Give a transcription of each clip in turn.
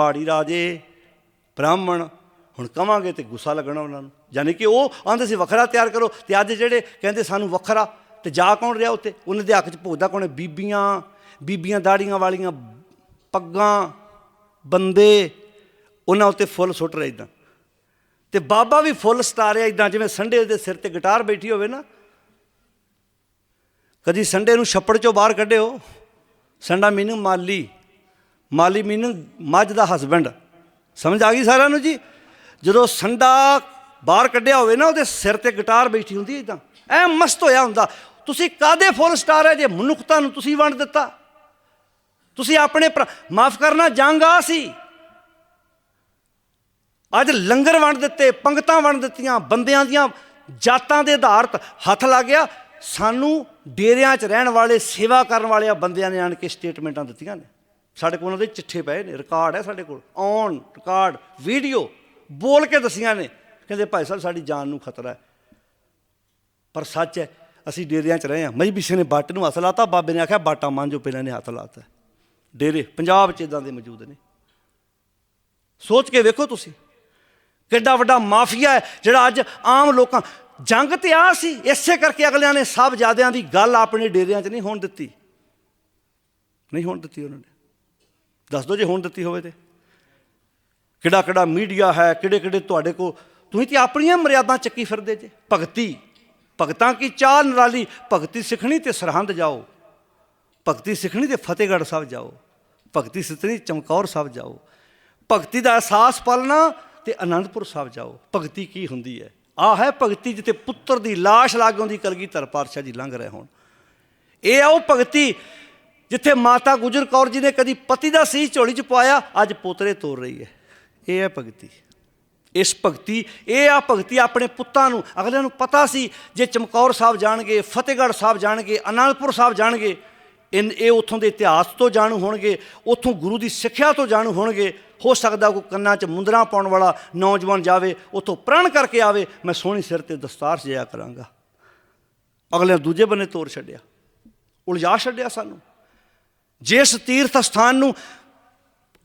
ਪਹਾੜੀ ਰਾਜੇ, ਬ੍ਰਾਹਮਣ, ਹੁਣ ਕਵਾਂਗੇ ਤੇ ਗੁੱਸਾ ਲੱਗਣਾ ਉਹਨਾਂ ਨੂੰ। ਯਾਨੀ ਕਿ ਉਹ ਆਂਦੇ ਸੀ, ਵੱਖਰਾ ਤਿਆਰ ਕਰੋ। ਤੇ ਅੱਜ ਜਿਹੜੇ ਕਹਿੰਦੇ ਸਾਨੂੰ ਵੱਖਰਾ, ਤੇ ਜਾ ਕੌਣ ਰਿਹਾ ਉੱਤੇ ਉਹਨਾਂ ਦੇ ਹੱਕ 'ਚ ਭੋਜਦਾ ਕੌਣ ਹੈ? ਬੀਬੀਆਂ ਬੀਬੀਆਂ ਦਾੜੀਆਂ ਵਾਲੀਆਂ, ਪੱਗਾਂ, ਬੰਦੇ, ਉਹਨਾਂ ਉੱਤੇ ਫੁੱਲ ਸੁੱਟ ਰਹੇ ਇਦਾਂ। ਤੇ ਬਾਬਾ ਵੀ ਫੁੱਲ ਸਟਾ ਰਿਹਾ ਇਦਾਂ, ਜਿਵੇਂ ਸੰਡੇ ਦੇ ਸਿਰ ਤੇ ਗਿਟਾਰ ਬੈਠੀ ਹੋਵੇ ਨਾ। ਕਦੀ ਸੰਡੇ ਨੂੰ ਛੱਪੜ ਚੋਂ ਬਾਹਰ ਕੱਢਿਓ। ਸੰਡਾ ਮੀਨਿੰਗ ਮਾਲੀ। ਮਾਲੀ ਮੀਨਿੰਗ ਮੱਝ ਦਾ ਹਸਬੈਂਡ ਸਮਝ ਆ ਗਈ ਸਾਰਿਆਂ ਨੂੰ ਜੀ? ਜਦੋਂ ਸੰਡਾ ਬਾਹਰ ਕੱਢਿਆ ਹੋਵੇ ਨਾ, ਉਹਦੇ ਸਿਰ ਤੇ ਗਿਟਾਰ ਬੈਠੀ ਹੁੰਦੀ ਇਦਾਂ ਐ ਮਸਤ ਹੋਇਆ ਹੁੰਦਾ। ਤੁਸੀਂ ਕਾਦੇ ਫੁੱਲ ਸਟਾਰ ਹੈ ਜੇ ਮਨੁੱਖਤਾ ਨੂੰ ਤੁਸੀਂ ਵੰਡ ਦਿੱਤਾ? ਤੁਸੀਂ ਆਪਣੇ ਮਾਫ ਕਰਨਾ, ਜੰਗ ਆ ਸੀ। ਅੱਜ ਲੰਗਰ ਵੰਡ ਦਿੱਤੇ, ਪੰਗਤਾਂ ਵੰਡ ਦਿੱਤੀਆਂ, ਬੰਦਿਆਂ ਦੀਆਂ ਜਾਤਾਂ ਦੇ ਆਧਾਰਤ ਹੱਥ ਲੱਗ ਗਿਆ। ਸਾਨੂੰ ਡੇਰਿਆਂ 'ਚ ਰਹਿਣ ਵਾਲੇ, ਸੇਵਾ ਕਰਨ ਵਾਲਿਆਂ ਬੰਦਿਆਂ ਨੇ ਆਣ ਕੇ ਸਟੇਟਮੈਂਟਾਂ ਦਿੱਤੀਆਂ ਨੇ। ਸਾਡੇ ਕੋਲ ਉਹਨਾਂ ਦੇ ਚਿੱਠੇ ਪਏ ਨੇ ਰਿਕਾਰਡ ਹੈ ਸਾਡੇ ਕੋਲ ਔਨ ਰਿਕਾਰਡ ਵੀਡੀਓ ਬੋਲ ਕੇ ਦਸੀਆਂ ਨੇ। ਕਹਿੰਦੇ, ਭਾਈ ਸਾਹਿਬ, ਸਾਡੀ ਜਾਨ ਨੂੰ ਖਤਰਾ ਹੈ। ਪਰ ਸੱਚ ਹੈ, ਅਸੀਂ ਡੇਰਿਆਂ 'ਚ ਰਹੇ ਹਾਂ। ਮਜਬੀਸੇ ਨੇ ਬੱਟ ਨੂੰ ਹੱਥ ਲਾਤਾ, ਬਾਬੇ ਨੇ ਆਖਿਆ, ਬਾਟਾ ਮੰਨ ਜੋ ਪਹਿਲਾਂ ਨੇ ਹੱਥ ਲਾਤਾ ਡੇਰੇ, ਪੰਜਾਬ 'ਚ ਇਦਾਂ ਦੇ ਮੌਜੂਦ ਨੇ। ਸੋਚ ਕੇ ਵੇਖੋ ਤੁਸੀਂ, ਕਿੱਡਾ ਵੱਡਾ ਮਾਫੀਆ ਹੈ, ਜਿਹੜਾ ਅੱਜ ਆਮ ਲੋਕਾਂ, ਜੰਗ ਤੇ ਆ ਸੀ, ਇਸੇ ਕਰਕੇ ਅਗਲਿਆਂ ਨੇ ਸਭ ਜਿਆਦਿਆਂ ਦੀ ਗੱਲ ਆਪਣੇ ਡੇਰਿਆਂ 'ਚ ਨਹੀਂ ਹੋਣ ਦਿੱਤੀ। ਨਹੀਂ ਹੋਣ ਦਿੱਤੀ ਉਹਨਾਂ ਨੇ। ਦੱਸ ਦਿਓ ਜੇ ਹੋਣ ਦਿੱਤੀ ਹੋਵੇ ਤੇ। ਕਿਹੜਾ ਕਿਹੜਾ ਮੀਡੀਆ ਹੈ, ਕਿਹੜੇ ਕਿਹੜੇ ਤੁਹਾਡੇ ਕੋ ਤੁਸੀਂ ਤੇ ਆਪਣੀਆਂ ਮਰਿਆਦਾਂ ਚੱਕੀ ਫਿਰਦੇ ਜੇ। ਭਗਤੀ, ਭਗਤਾਂ ਕੀ ਚਾਹ ਨਰਾਲੀ, ਭਗਤੀ ਸਿੱਖਣੀ ਤੇ ਸਰਹੰਦ ਜਾਓ। ਭਗਤੀ ਸਿੱਖਣੀ ਤੇ ਫਤਿਹਗੜ੍ਹ ਸਾਹਿਬ ਜਾਓ। ਭਗਤੀ ਸਿੱਖਣੀ ਚਮਕੌਰ ਸਾਹਿਬ ਜਾਓ। ਭਗਤੀ ਦਾ ਅਹਿਸਾਸ ਪਾਲਣਾ ਤੇ ਆਨੰਦਪੁਰ ਸਾਹਿਬ ਜਾਓ। ਭਗਤੀ ਕੀ ਹੁੰਦੀ ਹੈ? ਆ ਹੈ ਭਗਤੀ ਜਿੱਥੇ ਪੁੱਤਰ ਦੀ ਲਾਸ਼ ਲਾਗੋਂ ਦੀ ਕਲਗੀਧਰ ਪਾਤਸ਼ਾਹ ਜੀ ਲੰਘ ਰਹੇ ਹੋਣ। ਇਹ ਆ ਉਹ ਭਗਤੀ ਜਿੱਥੇ ਮਾਤਾ ਗੁਜਰ ਕੌਰ ਜੀ ਨੇ ਕਦੀ ਪਤੀ ਦਾ ਸੀ ਝੋਲੀ ਚ ਪਾਇਆ ਅੱਜ ਪੋਤਰੇ ਤੋਰ ਰਹੀ ਹੈ। ਇਹ ਹੈ ਭਗਤੀ। ਇਸ ਭਗਤੀ, ਇਹ ਆ ਭਗਤੀ ਆਪਣੇ ਪੁੱਤਾਂ ਨੂੰ। ਅਗਲਿਆਂ ਨੂੰ ਪਤਾ ਸੀ, ਜੇ ਚਮਕੌਰ ਸਾਹਿਬ ਜਾਣਗੇ, ਫਤਿਹਗੜ੍ਹ ਸਾਹਿਬ ਜਾਣਗੇ ਅਨੰਦਪੁਰ ਸਾਹਿਬ ਜਾਣਗੇ, ਇਨ, ਇਹ ਉਥੋਂ ਦੇ ਇਤਿਹਾਸ ਤੋਂ ਜਾਣੂ ਹੋਣਗੇ, ਉਥੋਂ ਗੁਰੂ ਦੀ ਸਿੱਖਿਆ ਤੋਂ ਜਾਣੂ ਹੋਣਗੇ। ਹੋ ਸਕਦਾ ਕੋਈ ਕੰਨਾਂ 'ਚ ਮੁੰਦਰਾ ਪਾਉਣ ਵਾਲਾ ਨੌਜਵਾਨ ਜਾਵੇ, ਉਥੋਂ ਪ੍ਰਣ ਕਰਕੇ ਆਵੇ, ਮੈਂ ਸੋਹਣੀ ਸਿਰ ਤੇ ਦਸਤਾਰ ਸਜਾਇਆ ਕਰਾਂਗਾ। ਅਗਲੇ ਦੂਜੇ ਬੰਨੇ ਤੋਰ ਛੱਡਿਆ। ਉਲਝਾ ਛੱਡਿਆ ਸਾਨੂੰ। ਜਿਸ ਤੀਰਥ ਸਥਾਨ ਨੂੰ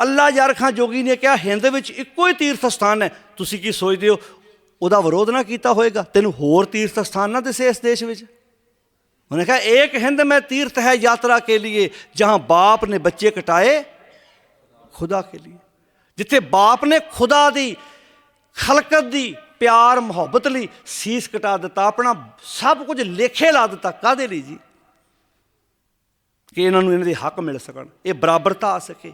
ਅੱਲਾ ਯਾਰ ਖਾਂ ਜੋਗੀ ਨੇ ਕਿਹਾ, ਹਿੰਦ ਵਿੱਚ ਇੱਕੋ ਹੀ ਤੀਰਥ ਸਥਾਨ ਹੈ। ਤੁਸੀਂ ਕੀ ਸੋਚਦੇ ਹੋ? ਉਹਦਾ ਵਿਰੋਧ ਨਾ ਕੀਤਾ ਹੋਏਗਾ? ਤੈਨੂੰ ਹੋਰ ਤੀਰਥ ਸਥਾਨ ਨਾ ਦਿਸੇ ਇਸ ਦੇਸ਼ ਵਿੱਚ? ਉਹਨੇ ਕਿਹਾ, ਇੱਕ ਹਿੰਦ ਮੈਂ ਤੀਰਥ ਹੈ ਯਾਤਰਾ ਕੇ ਲਈ ਜਹਾਂ ਬਾਪ ਨੇ ਬੱਚੇ ਕਟਾਏ, ਖੁਦਾ ਕੇ ਲਈ ਜਿੱਥੇ ਬਾਪ ਨੇ ਖੁਦਾ ਦੀ ਖਲਕਤ ਦੀ, ਪਿਆਰ ਮੁਹੱਬਤ ਲਈ ਸੀਸ ਕਟਾ ਦਿੱਤਾ, ਆਪਣਾ ਸਭ ਕੁਝ ਲੇਖੇ ਲਾ ਦਿੱਤਾ। ਕਾਦੇ ਲਈ ਜੀ? ਕਿ ਇਹਨਾਂ ਨੂੰ ਇਹਨਾਂ ਦੇ ਹੱਕ ਮਿਲ ਸਕਣ। ਇਹ ਬਰਾਬਰਤਾ ਆ ਸਕੇ।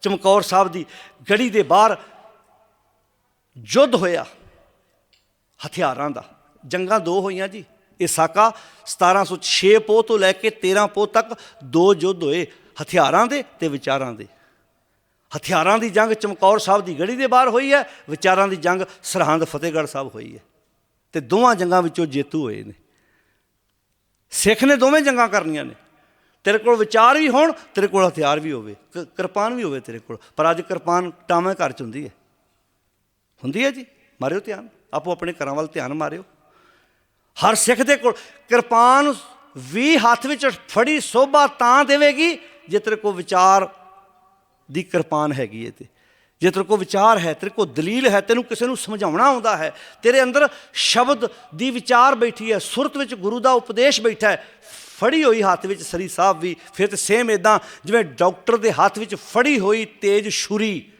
ਚਮਕੌਰ ਸਾਹਿਬ ਦੀ ਗੜੀ ਦੇ ਬਾਹਰ ਯੁੱਧ ਹੋਇਆ ਹਥਿਆਰਾਂ ਦਾ। ਜੰਗਾਂ ਦੋ ਹੋਈਆਂ ਜੀ। ਇਹ ਸਾਕਾ 1706 ਪੋਹ ਤੋਂ ਲੈ ਕੇ 13 ਪੋਹ ਤੱਕ ਦੋ ਯੁੱਧ ਹੋਏ ਹਥਿਆਰਾਂ ਦੇ ਤੇ ਵਿਚਾਰਾਂ ਦੇ। ਹਥਿਆਰਾਂ ਦੀ ਜੰਗ ਚਮਕੌਰ ਸਾਹਿਬ ਦੀ ਗੜੀ ਦੇ ਬਾਹਰ ਹੋਈ ਹੈ, ਵਿਚਾਰਾਂ ਦੀ ਜੰਗ ਸਰਹੰਦ ਫਤਿਹਗੜ੍ਹ ਸਾਹਿਬ ਹੋਈ ਹੈ। ਤੇ ਦੋਵਾਂ ਜੰਗਾਂ ਵਿੱਚੋਂ ਜੇਤੂ ਹੋਏ ਨੇ। ਸਿੱਖ ਨੇ ਦੋਵੇਂ ਜੰਗਾਂ ਕਰਨੀਆਂ ਨੇ। ਤੇਰੇ ਕੋਲ ਵਿਚਾਰ ਵੀ ਹੋਣ, ਤੇਰੇ ਕੋਲ ਹਥਿਆਰ ਵੀ ਹੋਵੇ, ਕ- ਕਿਰਪਾਨ ਵੀ ਹੋਵੇ ਤੇਰੇ ਕੋਲ। ਪਰ ਅੱਜ ਕਿਰਪਾਨ ਟਾਵੇਂ ਘਰ ਚ ਹੁੰਦੀ ਹੈ। ਹੁੰਦੀ ਹੈ ਜੀ? ਮਾਰਿਓ ਧਿਆਨ। ਆਪੋ ਆਪਣੇ ਘਰਾਂ ਵੱਲ ਧਿਆਨ ਮਾਰਿਓ। ਹਰ ਸਿੱਖ ਦੇ ਕੋਲ ਕਿਰਪਾਨ ਵੀ ਹੱਥ ਵਿੱਚ ਫੜੀ, ਸੋਭਾ ਤਾਂ ਦੇਵੇਗੀ ਜੇ ਤੇਰੇ ਕੋਲ ਵਿਚਾਰ ਦੀ ਕਿਰਪਾਨ ਹੈਗੀ ਹੈ ਤੇ। ਜੇ ਤੇਰੇ ਕੋਲ ਵਿਚਾਰ ਹੈ, ਤੇਰੇ ਕੋਲ ਦਲੀਲ ਹੈ, ਤੈਨੂੰ ਕਿਸੇ ਨੂੰ ਸਮਝਾਉਣਾ ਆਉਂਦਾ ਹੈ, ਤੇਰੇ ਅੰਦਰ ਸ਼ਬਦ ਦੀ ਵਿਚਾਰ ਬੈਠੀ ਹੈ, ਸੁਰਤ ਵਿੱਚ ਗੁਰੂ ਦਾ ਉਪਦੇਸ਼ ਬੈਠਾ ਹੈ ਫੜੀ ਹੋਈ ਹੱਥ ਵਿੱਚ ਸਰੀ ਸਾਹਿਬ ਵੀ, ਫਿਰ ਤੇ ਸੇਮ ਇਦਾਂ ਜਿਵੇਂ ਡਾਕਟਰ ਦੇ ਹੱਥ ਵਿੱਚ ਫੜੀ ਹੋਈ ਤੇਜ਼ ਛੁਰੀ,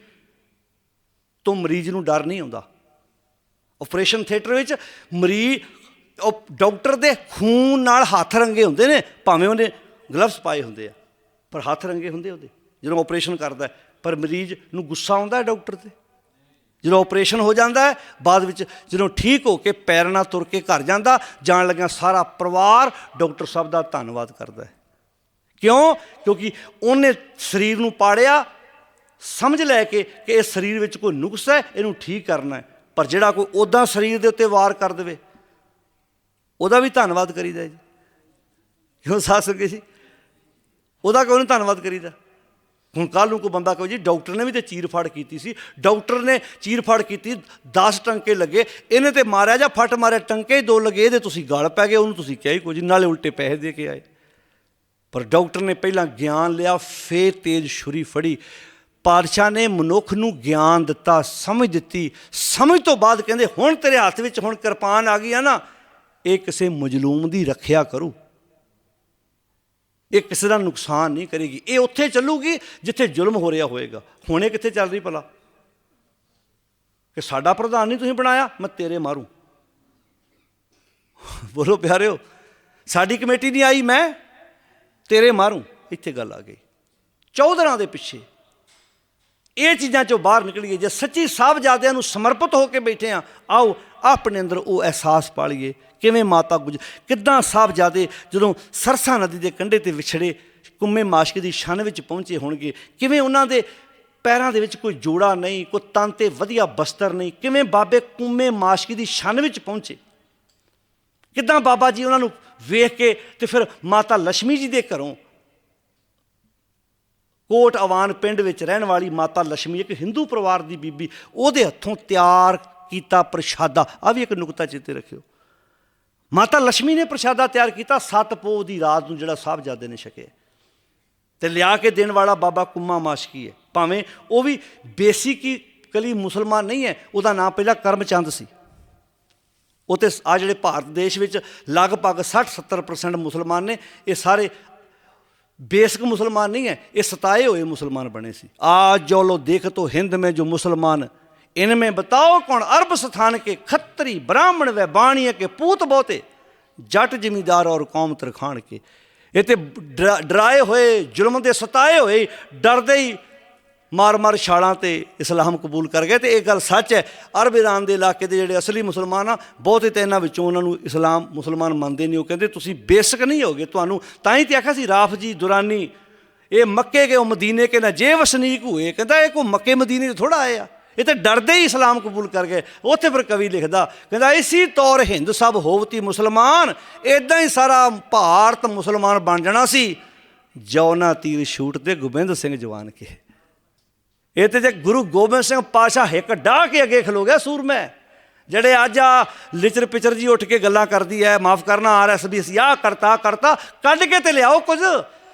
ਤੋਂ ਮਰੀਜ਼ ਨੂੰ ਡਰ ਨਹੀਂ ਆਉਂਦਾ। ਆਪਰੇਸ਼ਨ ਥੀਏਟਰ ਵਿੱਚ ਮਰੀਜ਼, ਉਹ ਡਾਕਟਰ ਦੇ ਖੂਨ ਨਾਲ ਹੱਥ ਰੰਗੇ ਹੁੰਦੇ ਨੇ, ਭਾਵੇਂ ਉਹਨੇ ਗਲਵਸ ਪਾਏ ਹੁੰਦੇ ਆ, ਪਰ ਹੱਥ ਰੰਗੇ ਹੁੰਦੇ ਉਹਦੇ, ਜਦੋਂ ਆਪਰੇਸ਼ਨ ਕਰਦਾ ਪਰ ਮਰੀਜ਼ ਨੂੰ ਗੁੱਸਾ ਆਉਂਦਾ ਹੈ ਡਾਕਟਰ ਤੇ। ਜਦੋਂ ਆਪਰੇਸ਼ਨ ਹੋ ਜਾਂਦਾ ਹੈ, ਬਾਅਦ ਵਿੱਚ ਜਦੋਂ ਠੀਕ ਹੋ ਕੇ ਪੈਰ ਨਾਲ ਤੁਰ ਕੇ ਘਰ ਜਾਂਦਾ, ਜਾਣ ਲੱਗਿਆ ਸਾਰਾ ਪਰਿਵਾਰ ਡਾਕਟਰ ਸਾਹਿਬ ਦਾ ਧੰਨਵਾਦ ਕਰਦਾ ਹੈ। ਕਿਉਂ? ਕਿਉਂਕਿ ਉਹਨੇ ਸਰੀਰ ਨੂੰ ਪਾੜਿਆ, ਸਮਝ ਲੈ ਕੇ ਕਿ ਇਹ ਸਰੀਰ ਵਿੱਚ ਕੋਈ ਨੁਕਸ ਹੈ, ਇਹਨੂੰ ਠੀਕ ਕਰਨਾ ਹੈ। ਪਰ ਜਿਹੜਾ ਕੋਈ ਉਦਾਂ ਸਰੀਰ ਦੇ ਉੱਤੇ ਵਾਰ ਕਰ ਦੇਵੇ, ਉਹਦਾ ਵੀ ਧੰਨਵਾਦ ਕਰੀਦਾ ਜੀ। ਕਿਉਂ ਸਾਧ ਸੰਗਤ ਜੀ? ਉਹਦਾ ਕਿਉਂ ਨਹੀਂ ਧੰਨਵਾਦ ਕਰੀਦਾ? ਹੁਣ ਕੱਲ ਨੂੰ ਕੋਈ ਬੰਦਾ ਕਹੋ ਜੀ ਡਾਕਟਰ ਨੇ ਵੀ ਤੇ ਚੀਰ ਫੜ ਕੀਤੀ ਸੀ, ਡਾਕਟਰ ਨੇ ਚੀਰ ਫੜ ਕੀਤੀ 10 ਟੰਕੇ ਲੱਗੇ, ਇਹਨੇ ਤੇ ਮਾਰਿਆ ਜਾਂ ਫਟ ਮਾਰਿਆ, ਟੰਕੇ ਹੀ ਦੋ ਲੱਗੇ, ਇਹਦੇ ਤੁਸੀਂ ਗਲ ਪੈ ਗਏ, ਉਹਨੂੰ ਤੁਸੀਂ ਕਿਹਾ ਹੀ ਕੁਝ ਨਾਲੇ ਉਲਟੇ ਪੈਸੇ ਦੇ ਕੇ ਆਏ। ਪਰ ਡਾਕਟਰ ਨੇ ਪਹਿਲਾਂ ਗਿਆਨ ਲਿਆ, ਫੇਰ ਤੇਜ਼ ਛੁਰੀ ਫੜੀ। ਪਾਤਸ਼ਾਹ ਨੇ ਮਨੁੱਖ ਨੂੰ ਗਿਆਨ ਦਿੱਤਾ, ਸਮਝ ਦਿੱਤੀ। ਸਮਝ ਤੋਂ ਬਾਅਦ ਕਹਿੰਦੇ, ਹੁਣ ਤੇਰੇ ਹੱਥ ਵਿੱਚ ਹੁਣ ਕਿਰਪਾਨ ਆ ਗਈ ਆ ਨਾ, ਇਹ ਕਿਸੇ ਮਜਲੂਮ ਦੀ ਰੱਖਿਆ ਕਰੂ। ਇਹ ਕਿਸੇ ਦਾ ਨੁਕਸਾਨ ਨਹੀਂ ਕਰੇਗੀ। ਇਹ ਉੱਥੇ ਚੱਲੂਗੀ ਜਿੱਥੇ ਜ਼ੁਲਮ ਹੋ ਰਿਹਾ ਹੋਏਗਾ। ਹੁਣੇ ਕਿੱਥੇ ਚੱਲ ਰਹੀ ਭਲਾ? ਕਿ ਸਾਡਾ ਪ੍ਰਧਾਨ ਨਹੀਂ ਤੁਸੀਂ ਬਣਾਇਆ, ਮੈਂ ਤੇਰੇ ਮਾਰੂ। ਬੋਲੋ ਪਿਆਰਿਓ, ਸਾਡੀ ਕਮੇਟੀ ਨਹੀਂ ਆਈ, ਮੈਂ ਤੇਰੇ ਮਾਰੂ। ਇੱਥੇ ਗੱਲ ਆ ਗਈ। ਚੌਧਰਾਂ ਦੇ ਪਿੱਛੇ। ਇਹ ਚੀਜ਼ਾਂ ਚੋਂ ਬਾਹਰ ਨਿਕਲੀਏ, ਜੇ ਸੱਚੀ ਸਾਹਿਬਜ਼ਾਦਿਆਂ ਨੂੰ ਸਮਰਪਿਤ ਹੋ ਕੇ ਬੈਠੇ ਆ, ਆਓ ਆਪਣੇ ਅੰਦਰ ਉਹ ਅਹਿਸਾਸ ਪਾਲੀਏ, ਕਿਵੇਂ ਮਾਤਾ ਗੁਜ, ਕਿੱਦਾਂ ਸਾਹਿਬਜ਼ਾਦੇ ਜਦੋਂ ਸਰਸਾ ਨਦੀ ਦੇ ਕੰਢੇ ਤੇ ਵਿਛੜੇ ਕੁੰਮੇ ਮਾਸ਼ਕ ਦੀ ਛਣ ਵਿੱਚ ਪਹੁੰਚੇ ਹੋਣਗੇ, ਕਿਵੇਂ ਉਹਨਾਂ ਦੇ ਪੈਰਾਂ ਦੇ ਵਿੱਚ ਕੋਈ ਜੋੜਾ ਨਹੀਂ, ਕੋਈ ਤਨ ਤੇ ਵਧੀਆ ਬਸਤਰ ਨਹੀਂ, ਕਿਵੇਂ ਬਾਬੇ ਕੁੰਮੇ ਮਾਸ਼ਕ ਦੀ ਛਣ ਵਿੱਚ ਪਹੁੰਚੇ? ਕਿੱਦਾਂ ਬਾਬਾ ਜੀ ਉਹਨਾਂ ਨੂੰ ਵੇਖ ਕੇ ਤੇ ਫਿਰ ਮਾਤਾ ਲక్ష్ਮੀ ਜੀ ਦੇ ਘਰੋਂ ਕੋਟ ਆਵਾਨ ਪਿੰਡ ਵਿੱਚ ਰਹਿਣ ਵਾਲੀ ਮਾਤਾ ਲక్ష్ਮੀ ਇੱਕ ਹਿੰਦੂ ਪਰਿਵਾਰ ਦੀ ਬੀਬੀ, ਉਹਦੇ ਹੱਥੋਂ ਤਿਆਰ ਕੀਤਾ ਪ੍ਰਸ਼ਾਦਾ। ਆ ਵੀ ਇੱਕ ਨੁਕਤਾ ਚੇਤੇ ਰੱਖਿਓ। ਮਾਤਾ ਲక్ష్ਮੀ ਨੇ ਪ੍ਰਸ਼ਾਦਾ ਤਿਆਰ ਕੀਤਾ, ਸੱਤ ਪੋ ਦੀ ਰਾਤ ਨੂੰ ਜਿਹੜਾ ਸਾਹਿਬਜ਼ਾਦੇ ਨੇ ਛਕਿਆ। ਤੇ ਲਿਆ ਕੇ ਦੇਣ ਵਾਲਾ ਬਾਬਾ ਕੁੰਮਾ ਮਾਸ਼ਕੀ ਹੈ। ਭਾਵੇਂ ਉਹ ਵੀ ਬੇਸਿਕਲੀ ਮੁਸਲਮਾਨ ਨਹੀਂ ਹੈ, ਉਹਦਾ ਨਾਮ ਪਹਿਲਾਂ ਕਰਮਚੰਦ ਸੀ। ਉਹ ਤੇ ਆ ਜਿਹੜੇ ਭਾਰਤ ਦੇਸ਼ ਵਿੱਚ ਲਗਭਗ 60-70% ਮੁਸਲਮਾਨ ਨੇ, ਇਹ ਸਾਰੇ बेसिक मुसलमान नहीं है ये सताए हुए मुसलमान बने सी आज जो लो देख तो हिंद में जो मुसलमान इनमें बताओ कौन अरब स्थान के खत्तरी ब्राह्मण व बाणीय के पूत बहुते जट जमींदार और कौम तरखान के ਇਹ ਤੇ ਡਰਾ- ਡਰਾਏ ਹੋਏ ਜ਼ੁਲਮ ਦੇ ਸਤਾਏ ਹੋਏ ਡਰਦੇ ਹੀ ਮਾਰ-ਮਾਰ ਛਾਲਾਂ ਤੇ ਇਸਲਾਮ ਕਬੂਲ ਕਰ ਗਏ ਤੇ ਇਹ ਗੱਲ ਸੱਚ ਹੈ। ਅਰਬ ਇਰਾਨ ਦੇ ਇਲਾਕੇ ਦੇ ਜਿਹੜੇ ਅਸਲੀ ਮੁਸਲਮਾਨ ਆ, ਬਹੁਤੇ ਤੇ ਇਹਨਾਂ ਵਿੱਚੋਂ ਉਹਨਾਂ ਨੂੰ ਇਸਲਾਮ ਮੁਸਲਮਾਨ ਮੰਨਦੇ ਨਹੀਂ। ਉਹ ਕਹਿੰਦੇ, ਤੁਸੀਂ ਬੇਸਿਕ ਨਹੀਂ ਹੋਗੇ ਤੁਹਾਨੂੰ। ਤਾਂ ਹੀ ਤੇ ਆਖਿਆ ਸੀ, ਰਾਫ ਜੀ, ਦੁਰਾਨੀ, ਇਹ ਮੱਕੇ ਕੇ ਉਹ ਮਦੀਨੇ ਕੇ ਨਾ ਜੇ ਵਸਨੀਕ ਹੋਏ। ਕਹਿੰਦਾ, ਇਹ ਕੋ ਮੱਕੇ ਮਦੀਨੇ ਤੋਂ ਥੋੜਾ ਆਏ ਆ। ਇਹ ਤਾਂ ਡਰਦੇ ਹੀ ਇਸਲਾਮ ਕਬੂਲ ਕਰ ਗਏ। ਉੱਥੇ ਫਿਰ ਕਵੀ ਲਿਖਦਾ, ਕਹਿੰਦਾ, ਇਸੀ ਤੌਰ ਹਿੰਦ ਸਭ ਹੋਵਤੀ ਮੁਸਲਮਾਨ ਇਦਾਂ ਹੀ ਸਾਰਾ ਭਾਰਤ ਮੁਸਲਮਾਨ ਬਣ ਜਾਣਾ ਸੀ। ਜੌਨਾ ਤੀਰ ਛੂਟ ਤੇ ਗੋਬਿੰਦ ਸਿੰਘ ਜਵਾਨ ਕੇ। ਇਹ ਤੇ ਜੇ ਗੁਰੂ ਗੋਬਿੰਦ ਸਿੰਘ ਪਾਸ਼ਾ ਹਿੱਕ ਡਾਹ ਕੇ ਅੱਗੇ ਖਲੋ ਗਿਆ ਸੂਰਮੈ। ਜਿਹੜੇ ਅੱਜ ਆ ਲਿਚਰ ਪਿਚਰ ਜੀ ਉੱਠ ਕੇ ਗੱਲਾਂ ਕਰਦੀ ਹੈ ਮਾਫ ਕਰਨਾ ਆਰਐਸਬੀ ਅਸੀਂ ਆਹ ਕਰਤਾ ਕਰਤਾ, ਕੱਢ ਕੇ ਤੇ ਲਿਆਓ ਕੁਝ।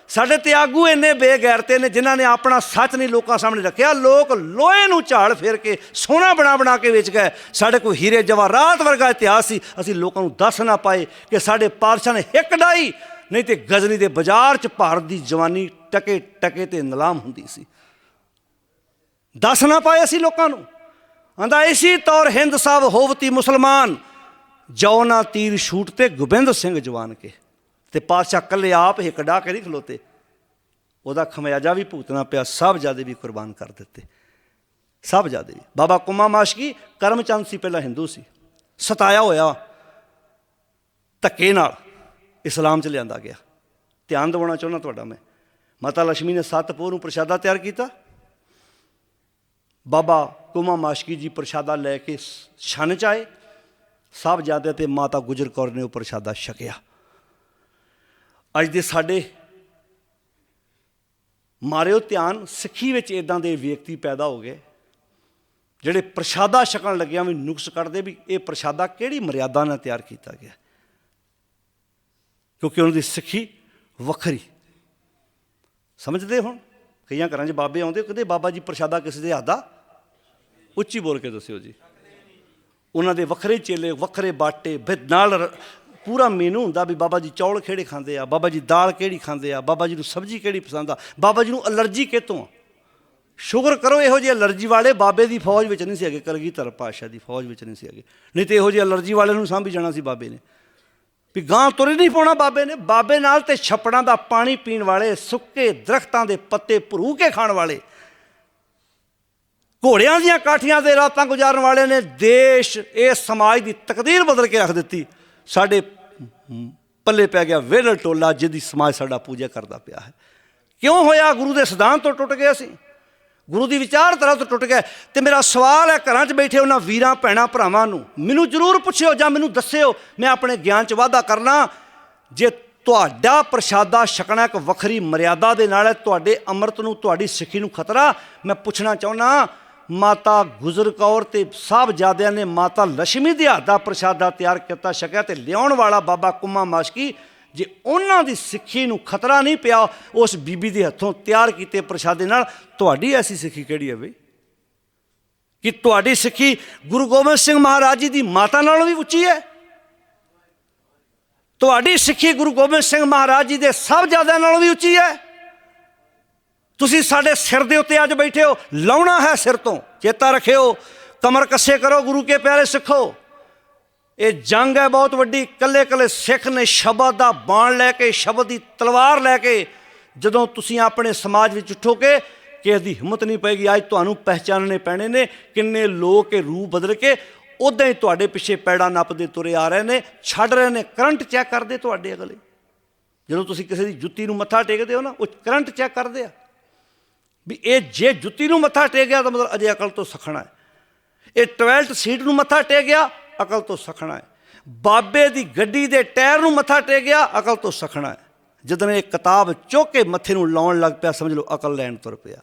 ਸਾਡੇ ਤੇ ਆਗੂ ਇੰਨੇ ਬੇਗੈਰਤੇ ਨੇ ਜਿਨ੍ਹਾਂ ਨੇ ਆਪਣਾ ਸੱਚ ਨਹੀਂ ਲੋਕਾਂ ਸਾਹਮਣੇ ਰੱਖਿਆ। ਲੋਕ ਲੋਹੇ ਨੂੰ ਝਾੜ ਫੇਰ ਕੇ ਸੋਨਾ ਬਣਾ ਬਣਾ ਕੇ ਵੇਚ ਗਏ। ਸਾਡੇ ਕੋਲ ਹੀਰੇ ਜਵਾਹਰਾਤ ਵਰਗਾ ਇਤਿਹਾਸ ਸੀ। ਅਸੀਂ ਲੋਕਾਂ ਨੂੰ ਦੱਸ ਨਾ ਪਾਏ ਕਿ ਸਾਡੇ ਪਾਤਸ਼ਾਹ ਨੇ ਹਿੱਕ ਡਾਈ ਨਹੀਂ ਤੇ ਗਜ਼ਨੀ ਦੇ ਬਾਜ਼ਾਰ 'ਚ ਭਾਰਤ ਦੀ ਜਵਾਨੀ ਟਕੇ ਟਕੇ ਤੇ ਨਿਲਾਮ ਹੁੰਦੀ ਸੀ। ਦੱਸ ਨਾ ਪਾਏ ਅਸੀਂ ਲੋਕਾਂ ਨੂੰ। ਆਂਦਾ, ਇਸੀ ਤੌਰ ਹਿੰਦ ਸਾਹਿਬ ਹੋਵਤੀ ਮੁਸਲਮਾਨ ਜੋ ਨਾ ਤੀਰ ਛੂਟ ਤੇ ਗੋਬਿੰਦ ਸਿੰਘ ਜਵਾਨ ਕੇ। ਤੇ ਪਾਤਸ਼ਾਹ ਕੱਲੇ ਆਪ ਹੀ ਡਾ ਕੇ ਨਹੀਂ ਖਲੋਤੇ। ਉਹਦਾ ਖਮਿਆਜਾ ਵੀ ਭੁਗਤਣਾ ਪਿਆ, ਸਭ ਜਾਦੇ ਵੀ ਕੁਰਬਾਨ ਕਰ ਦਿੱਤੇ। ਸਭ ਜਾਦੇ ਵੀ। ਬਾਬਾ ਕੁਮਾ ਮਾਸ਼ਕੀ ਕਰਮਚੰਦ ਸੀ, ਪਹਿਲਾਂ ਹਿੰਦੂ ਸੀ। ਸਤਾਇਆ ਹੋਇਆ। ਧੱਕੇ ਨਾਲ ਇਸਲਾਮ ਚ ਲਿਆਂਦਾ ਗਿਆ। ਧਿਆਨ ਦਿਵਾਉਣਾ ਚਾਹੁੰਦਾ ਤੁਹਾਡਾ ਮੈਂ। ਮਾਤਾ ਲక్ష్ਮੀ ਨੇ ਸੱਤ ਪੋਹ ਨੂੰ ਪ੍ਰਸ਼ਾਦਾ ਤਿਆਰ ਕੀਤਾ। ਬਾਬਾ ਕੁਮਾ ਮਾਸ਼ਕੀ ਜੀ ਪ੍ਰਸ਼ਾਦਾ ਲੈ ਕੇ ਛਣ ਚ ਆਏ ਸਭ ਤੇ ਮਾਤਾ ਗੁਜਰ ਕੌਰ ਨੇ ਉਹ ਪ੍ਰਸ਼ਾਦਾ ਛਕਿਆ। ਅੱਜ ਦੇ ਸਾਡੇ ਮਾਰਿਓ ਧਿਆਨ ਸਿੱਖੀ ਵਿੱਚ ਇਦਾਂ ਦੇ ਵਿਅਕਤੀ ਪੈਦਾ ਹੋ ਗਏ, ਜਿਹੜੇ ਪ੍ਰਸ਼ਾਦਾ ਛਕਣ ਲੱਗਿਆਂ ਵੀ ਨੁਕਸ ਕੱਢਦੇ ਵੀ ਇਹ ਪ੍ਰਸ਼ਾਦਾ ਕਿਹੜੀ ਮਰਿਆਦਾ ਨਾਲ ਤਿਆਰ ਕੀਤਾ ਗਿਆ। ਕਿਉਂਕਿ ਉਹਨਾਂ ਦੀ ਸਿੱਖੀ ਵੱਖਰੀ। ਸਮਝਦੇ ਹੁਣ ਕਈਆਂ ਘਰਾਂ 'ਚ ਬਾਬੇ ਆਉਂਦੇ ਕਹਿੰਦੇ, ਬਾਬਾ ਜੀ, ਪ੍ਰਸ਼ਾਦਾ ਕਿਸੇ ਦੇ ਹੱਥ ਦਾ ਉੱਚੀ ਬੋਲ ਕੇ ਦੱਸਿਓ ਜੀ। ਉਹਨਾਂ ਦੇ ਵੱਖਰੇ ਚੇਲੇ, ਵੱਖਰੇ ਬਾਟੇ, ਫਿਰ ਨਾਲ ਰ- ਪੂਰਾ ਮੇਨੂ ਹੁੰਦਾ ਵੀ ਬਾਬਾ ਜੀ ਚੌਲ ਕਿਹੜੇ ਖਾਂਦੇ ਆ, ਬਾਬਾ ਜੀ ਦਾਲ ਕਿਹੜੀ ਖਾਂਦੇ ਆ, ਬਾਬਾ ਜੀ ਨੂੰ ਸਬਜ਼ੀ ਕਿਹੜੀ ਪਸੰਦ ਆ, ਬਾਬਾ ਜੀ ਨੂੰ ਅਲਰਜੀ ਕਿਤੋਂ ਆ? ਸ਼ੁਕਰ ਕਰੋ ਇਹੋ ਜਿਹੇ ਅਲਰਜੀ ਵਾਲੇ ਬਾਬੇ ਦੀ ਫੌਜ ਵਿੱਚ ਨਹੀਂ ਸੀ ਹੈਗੇ ਕਲਗੀਧਰ ਪਾਸ਼ਾ ਦੀ ਫੌਜ ਵਿੱਚ ਨਹੀਂ ਸੀ ਹੈਗੇ। ਨਹੀਂ ਤੇ ਇਹੋ ਜਿਹੇ ਅਲਰਜੀ ਵਾਲੇ ਨੂੰ ਸਾਂਭੀ ਜਾਣਾ ਸੀ ਬਾਬੇ ਨੇ। ਵੀ ਗਾਂ ਤੁਰੇ ਨਹੀਂ ਪਾਉਣਾ ਬਾਬੇ ਨੇ, ਬਾਬੇ ਨਾਲ ਤੇ ਛੱਪੜਾਂ ਦਾ ਪਾਣੀ ਪੀਣ ਵਾਲੇ, ਸੁੱਕੇ ਦਰਖਤਾਂ ਦੇ ਪੱਤੇ ਭਰੂ ਕੇ ਖਾਣ ਵਾਲੇ। ਘੋੜਿਆਂ ਦੀਆਂ ਕਾਠੀਆਂ ਤੇ ਰਾਤਾਂ ਗੁਜ਼ਾਰਨ ਵਾਲਿਆਂ ਨੇ ਦੇਸ਼, ਇਹ ਸਮਾਜ ਦੀ ਤਕਦੀਰ ਬਦਲ ਕੇ ਰੱਖ ਦਿੱਤੀ। ਸਾਡੇ ਪੱਲੇ ਪੈ ਗਿਆ ਵੇਰਲ ਟੋਲਾ ਜਿਹਦੀ ਸਮਾਜ ਸਾਡਾ ਪੂਜਾ ਕਰਦਾ ਪਿਆ ਹੈ। ਕਿਉਂ ਹੋਇਆ? ਗੁਰੂ ਦੇ ਸਿਧਾਂਤ ਤੋਂ ਟੁੱਟ ਗਏ ਅਸੀਂ ਗੁਰੂ ਦੀ ਵਿਚਾਰਧਾਰਾ ਤੋਂ ਟੁੱਟ ਗਏ ਤੇ ਮੇਰਾ ਸਵਾਲ ਹੈ, ਘਰਾਂ 'ਚ ਬੈਠੇ ਉਹਨਾਂ ਵੀਰਾਂ, ਭੈਣਾਂ, ਭਰਾਵਾਂ ਨੂੰ, ਮੈਨੂੰ ਜ਼ਰੂਰ ਪੁੱਛਿਓ ਜਾਂ ਮੈਨੂੰ ਦੱਸਿਓ, ਮੈਂ ਆਪਣੇ ਗਿਆਨ 'ਚ ਵਾਧਾ ਕਰਨਾ। ਜੇ ਤੁਹਾਡਾ ਪ੍ਰਸ਼ਾਦਾ ਛਕਣਾ ਇੱਕ ਵੱਖਰੀ ਮਰਿਆਦਾ ਦੇ ਨਾਲ ਹੈ, ਤੁਹਾਡੇ ਅੰਮ੍ਰਿਤ ਨੂੰ, ਤੁਹਾਡੀ ਸਿੱਖੀ ਨੂੰ ਖਤਰਾ, ਮੈਂ ਪੁੱਛਣਾ ਚਾਹੁੰਦਾ ਮਾਤਾ ਗੁਜਰ ਕੌਰ ਤੇ ਸਾਹਿਬਜ਼ਾਦਿਆਂ ਨੇ ਮਾਤਾ ਲక్ష్ਮੀ ਦੇ ਹੱਥ ਦਾ ਪ੍ਰਸ਼ਾਦਾ ਤਿਆਰ ਕੀਤਾ, ਛਕਿਆ ਤੇ ਲਿਆਉਣ ਵਾਲਾ ਬਾਬਾ ਕੁਮਾ ਮਾਸ਼ਕੀ, ਜੇ ਉਹਨਾਂ ਦੀ ਸਿੱਖੀ ਨੂੰ ਖਤਰਾ ਨਹੀਂ ਪਿਆ, ਉਸ ਬੀਬੀ ਦੇ ਹੱਥੋਂ ਤਿਆਰ ਕੀਤੇ ਪ੍ਰਸ਼ਾਦੇ ਨਾਲ ਤੁਹਾਡੀ ਐਸੀ ਸਿੱਖੀ ਕਿਹੜੀ ਹੈ ਬਈ? ਕਿ ਤੁਹਾਡੀ ਸਿੱਖੀ ਗੁਰੂ ਗੋਬਿੰਦ ਸਿੰਘ ਮਹਾਰਾਜ ਜੀ ਦੀ ਮਾਤਾ ਨਾਲੋਂ ਵੀ ਉੱਚੀ ਹੈ? ਤੁਹਾਡੀ ਸਿੱਖੀ ਗੁਰੂ ਗੋਬਿੰਦ ਸਿੰਘ ਮਹਾਰਾਜ ਜੀ ਦੇ ਸਾਹਿਬਜ਼ਾਦਿਆਂ ਨਾਲੋਂ ਵੀ ਉੱਚੀ ਹੈ? ਤੁਸੀਂ ਸਾਡੇ ਸਿਰ ਦੇ ਉੱਤੇ ਅੱਜ ਬੈਠੇ ਹੋ, ਲਾਉਣਾ ਹੈ ਸਿਰ ਤੋਂ, ਚੇਤਾ ਰੱਖਿਓ, ਕਮਰ ਕੱਸੇ ਕਰੋ, ਗੁਰੂ ਕੇ ਪਿਆਰੇ ਸਿੱਖੋ। ਇਹ ਜੰਗ ਹੈ ਬਹੁਤ ਵੱਡੀ ਕੱਲੇ ਕੱਲੇ ਸਿੱਖ ਨੇ ਸ਼ਬਦ ਦਾ ਬਾਣ ਲੈ ਕੇ, ਸ਼ਬਦ ਦੀ ਤਲਵਾਰ ਲੈ ਕੇ ਜਦੋਂ ਤੁਸੀਂ ਆਪਣੇ ਸਮਾਜ ਵਿੱਚ ਉੱਠੋਗੇ, ਕਿਸੇ ਦੀ ਹਿੰਮਤ ਨਹੀਂ ਪਏਗੀ। ਅੱਜ ਤੁਹਾਨੂੰ ਪਹਿਚਾਨਣੇ ਪੈਣੇ ਨੇ, ਕਿੰਨੇ ਲੋਕ ਇਹ ਰੂਪ ਬਦਲ ਕੇ ਉਦਾਂ ਹੀ ਤੁਹਾਡੇ ਪਿੱਛੇ ਪੈੜਾ ਨੱਪਦੇ ਤੁਰੇ ਆ ਰਹੇ ਨੇ, ਛੱਡ ਰਹੇ ਨੇ, ਕਰੰਟ ਚੈੱਕ ਕਰਦੇ ਤੁਹਾਡੇ ਅਗਲੇ। ਜਦੋਂ ਤੁਸੀਂ ਕਿਸੇ ਦੀ ਜੁੱਤੀ ਨੂੰ ਮੱਥਾ ਟੇਕਦੇ ਹੋ ਨਾ, ਉਹ ਕਰੰਟ ਚੈੱਕ ਕਰਦੇ ਆ। ਵੀ ਇਹ ਜੇ ਜੁੱਤੀ ਨੂੰ ਮੱਥਾ ਟੇਕ ਗਿਆ ਤਾਂ ਮਤਲਬ ਅਜੇ ਅਕਲ ਤੋਂ ਸਖਣਾ ਹੈ। ਇਹ 12th ਸੀਟ ਨੂੰ ਮੱਥਾ ਟੇਕ ਗਿਆ, ਅਕਲ ਤੋਂ ਸਖਣਾ ਹੈ। ਬਾਬੇ ਦੀ ਗੱਡੀ ਦੇ ਟਾਇਰ ਨੂੰ ਮੱਥਾ ਟੇਕ ਗਿਆ, ਅਕਲ ਤੋਂ ਸਖਣਾ ਹੈ। ਜਦੋਂ ਇਹ ਕਿਤਾਬ ਚੁੱਕ ਕੇ ਮੱਥੇ ਨੂੰ ਲਾਉਣ ਲੱਗ ਪਿਆ, ਸਮਝ ਲਓ ਅਕਲ ਲੈਣ ਤੁਰ ਪਿਆ।